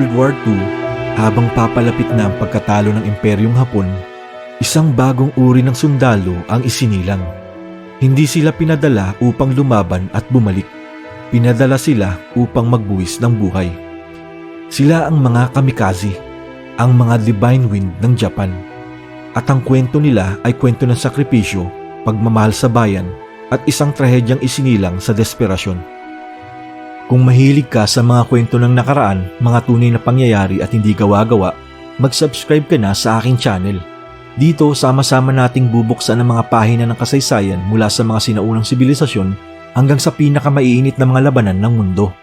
World War II, habang papalapit na ang pagkatalo ng Imperyong Hapon, isang bagong uri ng sundalo ang isinilang. Hindi sila pinadala upang lumaban at bumalik. Pinadala sila upang magbuwis ng buhay. Sila ang mga kamikaze, ang mga divine wind ng Japan. At ang kwento nila ay kwento ng sakripisyo, pagmamahal sa bayan, at isang trahedyang isinilang sa desperasyon. Kung mahilig ka sa mga kwento ng nakaraan, mga tunay na pangyayari at hindi gawa-gawa, mag-subscribe ka na sa aking channel. Dito, sama-sama nating bubuksan ang mga pahina ng kasaysayan mula sa mga sinaunang sibilisasyon hanggang sa pinakamaiinit na mga labanan ng mundo.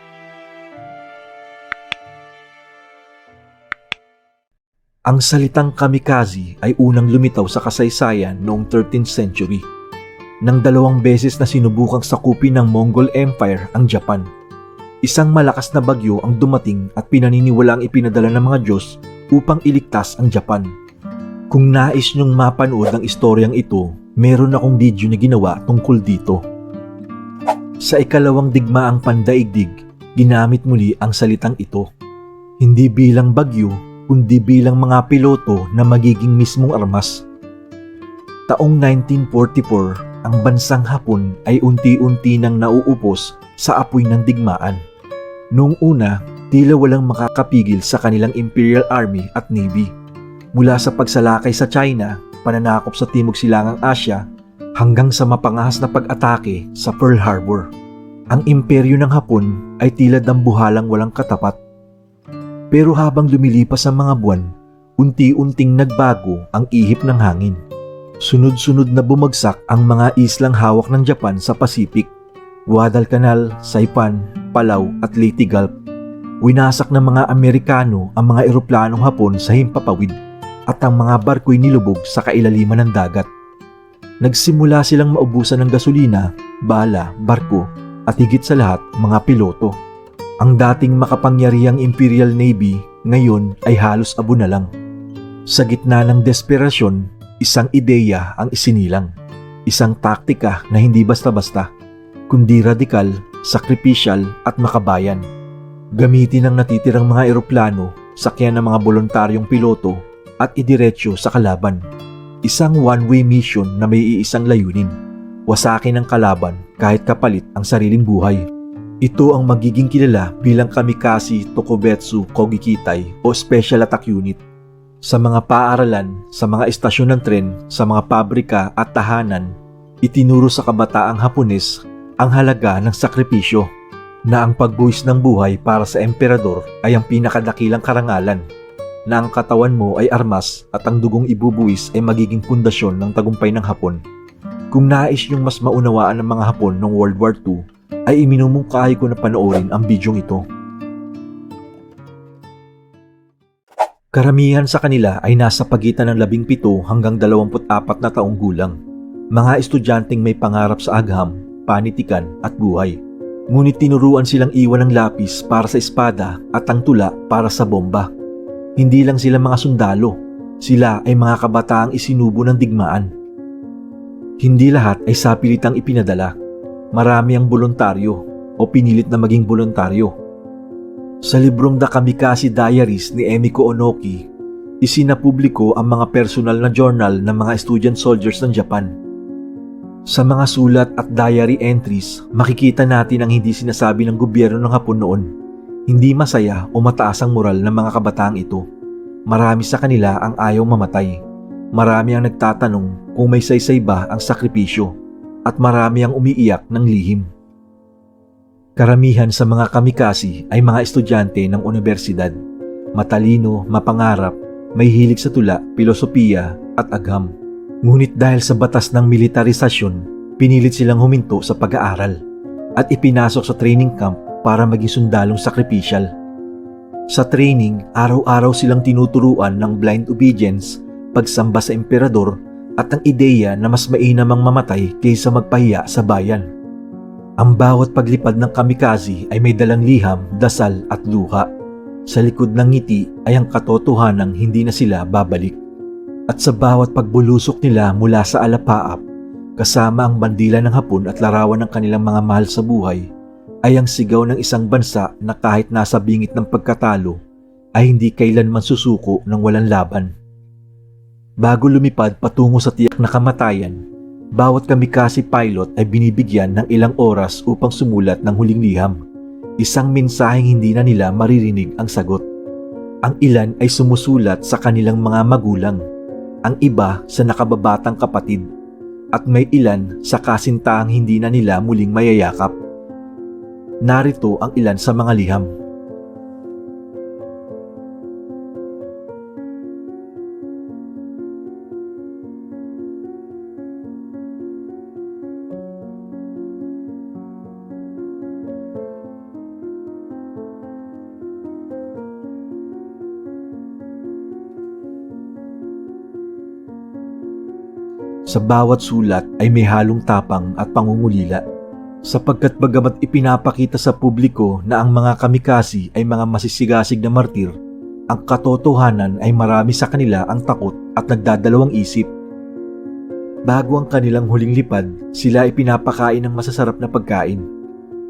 Ang salitang kamikaze ay unang lumitaw sa kasaysayan noong 13th century. Nang dalawang beses na sinubukang sakupin ng Mongol Empire ang Japan. Isang malakas na bagyo ang dumating at pinaniniwala ang ipinadala ng mga Diyos upang iligtas ang Japan. Kung nais nyong mapanood ang istoryang ito, meron akong video na ginawa tungkol dito. Sa ikalawang digmaang pandaigdig, ginamit muli ang salitang ito. Hindi bilang bagyo, kundi bilang mga piloto na magiging mismong armas. Taong 1944, ang bansang Hapon ay unti-unti nang nauupos sa apoy ng digmaan. Noong una, tila walang makakapigil sa kanilang Imperial Army at Navy. Mula sa pagsalakay sa China, pananakop sa Timog Silangang Asya, hanggang sa mapangahas na pag-atake sa Pearl Harbor. Ang imperyo ng Hapon ay tila dambuhalang walang katapat. Pero habang lumilipas ang mga buwan, unti-unting nagbago ang ihip ng hangin. Sunod-sunod na bumagsak ang mga islang hawak ng Japan sa Pacific Guadalcanal, Saipan, Palau at Leyte Gulf. Winasak ng mga Amerikano ang mga eroplanong Hapon sa himpapawid at ang mga barko'y nilubog sa kailaliman ng dagat. Nagsimula silang maubusan ng gasolina, bala, barko at higit sa lahat mga piloto. Ang dating makapangyarihang Imperial Navy ngayon ay halos abo na lang. Sa gitna ng desperasyon, isang ideya ang isinilang. Isang taktika na hindi basta-basta kundi radikal, sakripisyal at makabayan. Gamitin ang natitirang mga eroplano, sakyan ng mga voluntaryong piloto at idiretsyo sa kalaban. Isang one-way mission na may iisang layunin. Wasakin ang kalaban kahit kapalit ang sariling buhay. Ito ang magiging kilala bilang Kamikaze Tokubetsu Kogikitay o Special Attack Unit. Sa mga paaralan, sa mga estasyon ng tren, sa mga pabrika at tahanan, itinuro sa kabataang Hapones ang halaga ng sakripisyo na ang pagbuwis ng buhay para sa emperador ay ang pinakadakilang karangalan na ang katawan mo ay armas at ang dugong ibubuwis ay magiging pundasyon ng tagumpay ng Hapon. Kung nais niyong mas maunawaan ng mga Hapon noong World War II, ay iminumungkahi ko na panoorin ang bidyong ito. Karamihan sa kanila ay nasa pagitan ng 17 hanggang 24 na taong gulang. Mga estudyanteng may pangarap sa agham panitikan at buhay. Ngunit tinuruan silang iwan ng lapis para sa espada at ang tula para sa bomba. Hindi lang sila mga sundalo, sila ay mga kabataang isinubo ng digmaan. Hindi lahat ay sapilitang ipinadala. Marami ang voluntaryo o pinilit na maging voluntaryo. Sa librong The Kamikaze Diaries ni Emiko Onoki, isinapubliko ang mga personal na journal ng mga student soldiers ng Japan sa mga sulat at diary entries, makikita natin ang hindi sinasabi ng gobyerno ng Hapon noon. Hindi masaya o mataas ang moral ng mga kabataang ito. Marami sa kanila ang ayaw mamatay. Marami ang nagtatanong kung may saysay ba ang sakripisyo. At marami ang umiiyak ng lihim. Karamihan sa mga kamikasi ay mga estudyante ng universidad. Matalino, mapangarap, may hilig sa tula, pilosopiya at agham. Ngunit dahil sa batas ng militarisasyon, pinilit silang huminto sa pag-aaral at ipinasok sa training camp para maging sundalong sakripisyal. Sa training, araw-araw silang tinuturuan ng blind obedience, pagsamba sa emperador at ang ideya na mas mainam ang mamatay kaysa magpahiya sa bayan. Ang bawat paglipad ng kamikaze ay may dalang liham, dasal at luha. Sa likod ng ngiti ay ang katotohanang hindi na sila babalik. At sa bawat pagbulusok nila mula sa alapaap, kasama ang bandila ng hapon at larawan ng kanilang mga mahal sa buhay, ay ang sigaw ng isang bansa na kahit nasa bingit ng pagkatalo ay hindi kailanman susuko ng walang laban. Bago lumipad patungo sa tiyak na kamatayan, bawat kamikasi pilot ay binibigyan ng ilang oras upang sumulat ng huling liham. Isang mensaheng hindi na nila maririnig ang sagot. Ang ilan ay sumusulat sa kanilang mga magulang, ang iba sa nakababatang kapatid, at may ilan sa kasintahang hindi na nila muling mayayakap. Narito ang ilan sa mga liham. Sa bawat sulat ay may halong tapang at pangungulila sapagkat bagamat ipinapakita sa publiko na ang mga kamikasi ay mga masisigasig na martir, ang katotohanan ay marami sa kanila ang takot at nagdadalawang isip. Bago ang kanilang huling lipad, sila ay pinapakain ng masasarap na pagkain.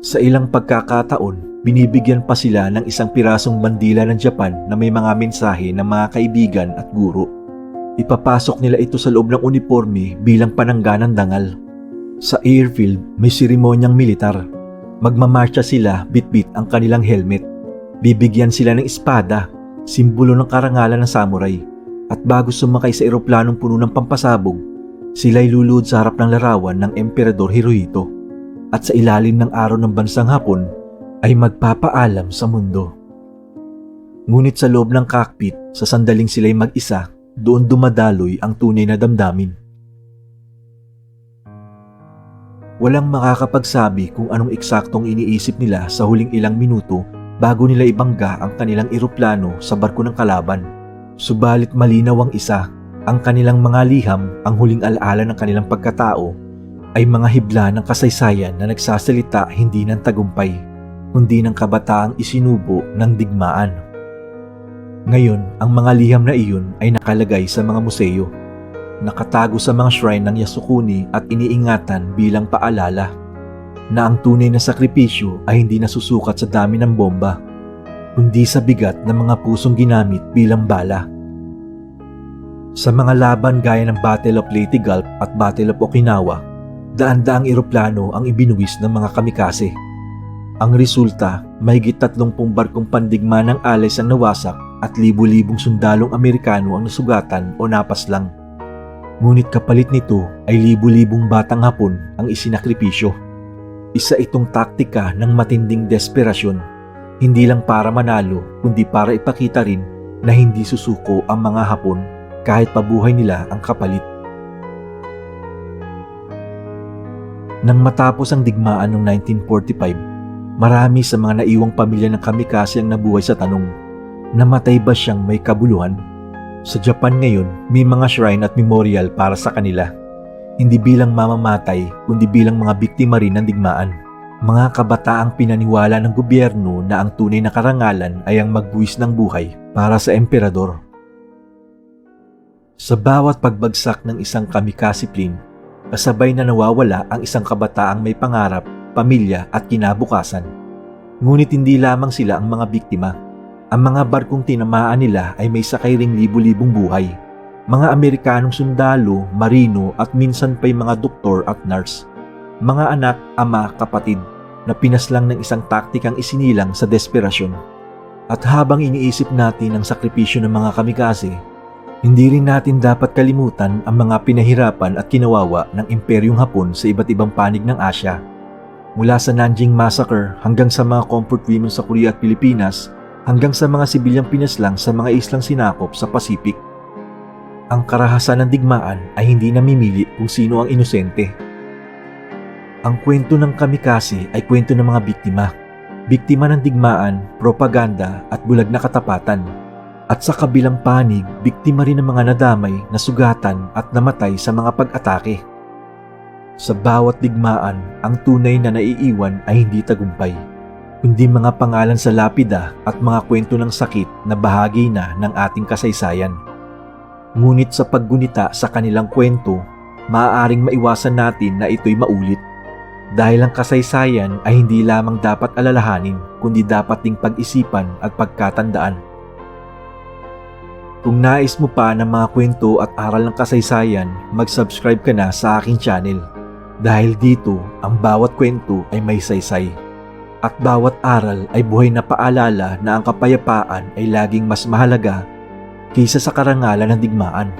Sa ilang pagkakataon, binibigyan pa sila ng isang pirasong bandila ng Japan na may mga mensahe ng mga kaibigan at guro. Ipapasok nila ito sa loob ng uniforme bilang panangganang dangal. Sa airfield, may seremonyang militar. Magmamarcha sila bitbit ang kanilang helmet. Bibigyan sila ng espada, simbolo ng karangalan ng samurai. At bago sumakay sa eroplanong puno ng pampasabog, sila'y luluhod sa harap ng larawan ng Emperador Hirohito. At sa ilalim ng araw ng bansang hapon, ay magpapaalam sa mundo. Ngunit sa loob ng cockpit, sa sandaling sila'y mag-isa, doon dumadaloy ang tunay na damdamin. Walang makakapagsabi kung anong eksaktong iniisip nila sa huling ilang minuto bago nila ibangga ang kanilang eroplano sa barko ng kalaban. Subalit malinaw ang isa, ang kanilang mga liham, ang huling alaala ng kanilang pagkatao, ay mga hibla ng kasaysayan na nagsasalita hindi ng tagumpay, kundi ng kabataang isinubo ng digmaan. Ngayon, ang mga liham na iyon ay nakalagay sa mga museo nakatago sa mga shrine ng Yasukuni at iniingatan bilang paalala na ang tunay na sakripisyo ay hindi nasusukat sa dami ng bomba, kundi sa bigat ng mga pusong ginamit bilang bala. Sa mga laban gaya ng Battle of Leyte Gulf at Battle of Okinawa, daan-daang eroplano ang ibinuwis ng mga kamikase. Ang resulta, mahigit 30 barkong pandigma ng alis ang nawasak at libu-libong sundalong Amerikano ang nasugatan o napaslang. Ngunit kapalit nito ay libu-libong batang hapon ang isinakripisyo. Isa itong taktika ng matinding desperasyon, hindi lang para manalo kundi para ipakita rin na hindi susuko ang mga hapon kahit pabuhay nila ang kapalit. Nang matapos ang digmaan noong 1945, marami sa mga naiwang pamilya ng kamikase ang nabuhay sa tanong, namatay ba siyang may kabuluhan? Sa Japan ngayon, may mga shrine at memorial para sa kanila. Hindi bilang mamamatay, kundi bilang mga biktima rin ng digmaan. Mga kabataang pinaniwala ng gobyerno na ang tunay na karangalan ay ang magbuwis ng buhay para sa emperador. Sa bawat pagbagsak ng isang kamikaze plane, kasabay na nawawala ang isang kabataang may pangarap, pamilya at kinabukasan. Ngunit hindi lamang sila ang mga biktima ang mga barkong tinamaan nila ay may sakay ring libu-libong buhay. Mga Amerikanong sundalo, marino at minsan pa'y mga doktor at nurse. Mga anak, ama, kapatid na pinaslang ng isang taktikang isinilang sa desperasyon. At habang iniisip natin ang sakripisyo ng mga kamikaze, hindi rin natin dapat kalimutan ang mga pinahirapan at kinawawa ng Imperyong Hapon sa iba't ibang panig ng Asya. Mula sa Nanjing Massacre hanggang sa mga comfort women sa Korea at Pilipinas, hanggang sa mga sibilyang pinaslang sa mga islang sinakop sa Pacific. Ang karahasan ng digmaan ay hindi namimili kung sino ang inosente. Ang kwento ng kamikase ay kwento ng mga biktima. Biktima ng digmaan, propaganda at bulag na katapatan. At sa kabilang panig, biktima rin ng mga nadamay, nasugatan at namatay sa mga pag-atake. Sa bawat digmaan, ang tunay na naiiwan ay hindi tagumpay kundi mga pangalan sa lapida at mga kwento ng sakit na bahagi na ng ating kasaysayan. Ngunit sa paggunita sa kanilang kwento, maaaring maiwasan natin na ito'y maulit. Dahil ang kasaysayan ay hindi lamang dapat alalahanin, kundi dapat ding pag-isipan at pagkatandaan. Kung nais mo pa ng mga kwento at aral ng kasaysayan, mag-subscribe ka na sa aking channel. Dahil dito, ang bawat kwento ay may saysay. At bawat aral ay buhay na paalala na ang kapayapaan ay laging mas mahalaga kaysa sa karangalan ng digmaan.